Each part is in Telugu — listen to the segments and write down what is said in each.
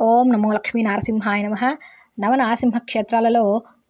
ఓం నమో లక్ష్మీ నరసింహాయ నమ. నవనారసింహ క్షేత్రాలలో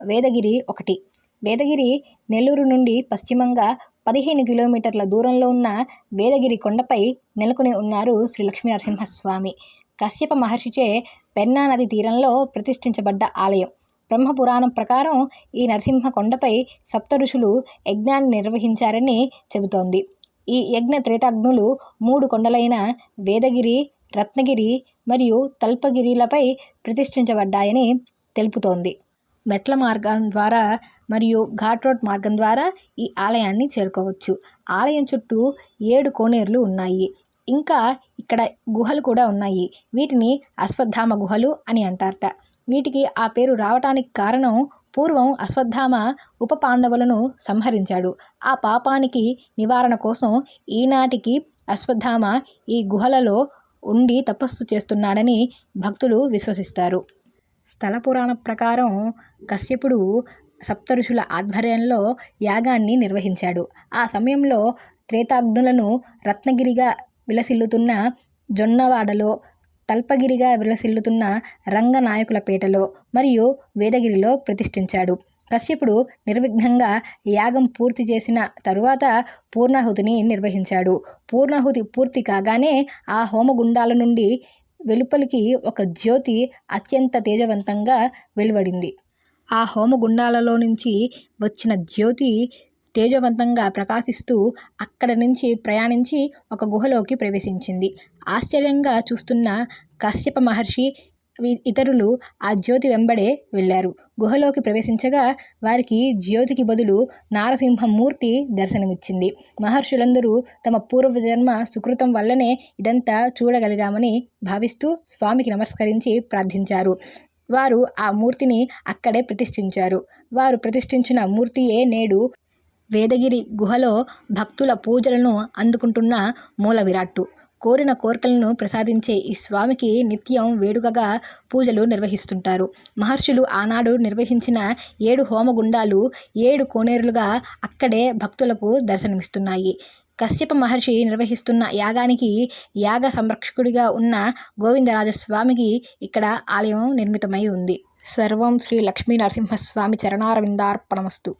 వేదగిరి ఒకటి. వేదగిరి నెల్లూరు నుండి పశ్చిమంగా పదిహేను కిలోమీటర్ల దూరంలో ఉన్న వేదగిరి కొండపై నెలకొని ఉన్నారు శ్రీ లక్ష్మీ నరసింహస్వామి. కశ్యప మహర్షిచే పెన్నా నది తీరంలో ప్రతిష్ఠించబడ్డ ఆలయం. బ్రహ్మపురాణం ప్రకారం ఈ నరసింహ కొండపై సప్త ఋషులు యజ్ఞాన్ని నిర్వహించారని చెబుతోంది. ఈ యజ్ఞ త్రేతాగ్నులు మూడు కొండలైన వేదగిరి రత్నగిరి మరియు తల్పగిరిలపై ప్రతిష్ఠించబడ్డాయని తెలుపుతోంది. మెట్ల మార్గం ద్వారా మరియు ఘాట్ రోడ్ మార్గం ద్వారా ఈ ఆలయాన్ని చేరుకోవచ్చు. ఆలయం చుట్టూ ఏడు కోనేరులు ఉన్నాయి. ఇంకా ఇక్కడ గుహలు కూడా ఉన్నాయి. వీటిని అశ్వత్థామ గుహలు అని అంటారట. వీటికి ఆ పేరు రావటానికి కారణం పూర్వం అశ్వత్థామ ఉప పాండవులను సంహరించాడు. ఆ పాపానికి నివారణ కోసం ఈనాటికి అశ్వత్థామ ఈ గుహలలో ఉండి తపస్సు చేస్తున్నాడని భక్తులు విశ్వసిస్తారు. స్థల పురాణ ప్రకారం కశ్యపుడు సప్తఋషుల ఆధ్వర్యంలో యాగాన్ని నిర్వహించాడు. ఆ సమయంలో త్రేతాగ్నులను రత్నగిరిగా విలసిల్లుతున్న జొన్నవాడలో తల్పగిరిగా విలసిల్లుతున్న రంగనాయకులపేటలో మరియు వేదగిరిలో ప్రతిష్ఠించాడు. కశ్యపుడు నిర్విఘ్నంగా యాగం పూర్తి చేసిన తరువాత పూర్ణాహుతిని నిర్వహించాడు. పూర్ణాహుతి పూర్తి కాగానే ఆ హోమగుండాల నుండి వెలుపలికి ఒక జ్యోతి అత్యంత తేజవంతంగా వెలువడింది. ఆ హోమగుండాలలో నుంచి వచ్చిన జ్యోతి తేజవంతంగా ప్రకాశిస్తూ అక్కడ నుంచి ప్రయాణించి ఒక గుహలోకి ప్రవేశించింది. ఆశ్చర్యంగా చూస్తున్న కశ్యప మహర్షి ఇతరులు ఆ జ్యోతి వెంబడే వెళ్ళారు. గుహలోకి ప్రవేశించగా వారికి జ్యోతికి బదులు నారసింహమూర్తి దర్శనమిచ్చింది. మహర్షులందరూ తమ పూర్వజన్మ సుకృతం వల్లనే ఇదంతా చూడగలిగామని భావిస్తూ స్వామికి నమస్కరించి ప్రార్థించారు. వారు ఆ మూర్తిని అక్కడే ప్రతిష్ఠించారు. వారు ప్రతిష్ఠించిన మూర్తియే నేడు వేదగిరి గుహలో భక్తుల పూజలను అందుకుంటున్న మూల విరాట్టు కోరిన కోరికలను ప్రసాదించే ఈ స్వామికి నిత్యం వేడుకగా పూజలు నిర్వహిస్తుంటారు. మహర్షులు ఆనాడు నిర్వహించిన ఏడు హోమగుండాలు ఏడు కోనేరులుగా అక్కడే భక్తులకు దర్శనమిస్తున్నాయి. కశ్యప మహర్షి నిర్వహిస్తున్న యాగానికి యాగ సంరక్షకుడిగా ఉన్న గోవిందరాజస్వామికి ఇక్కడ ఆలయం నిర్మితమై ఉంది. సర్వం శ్రీ లక్ష్మీ నరసింహస్వామి చరణారవిందార్పణమస్తు.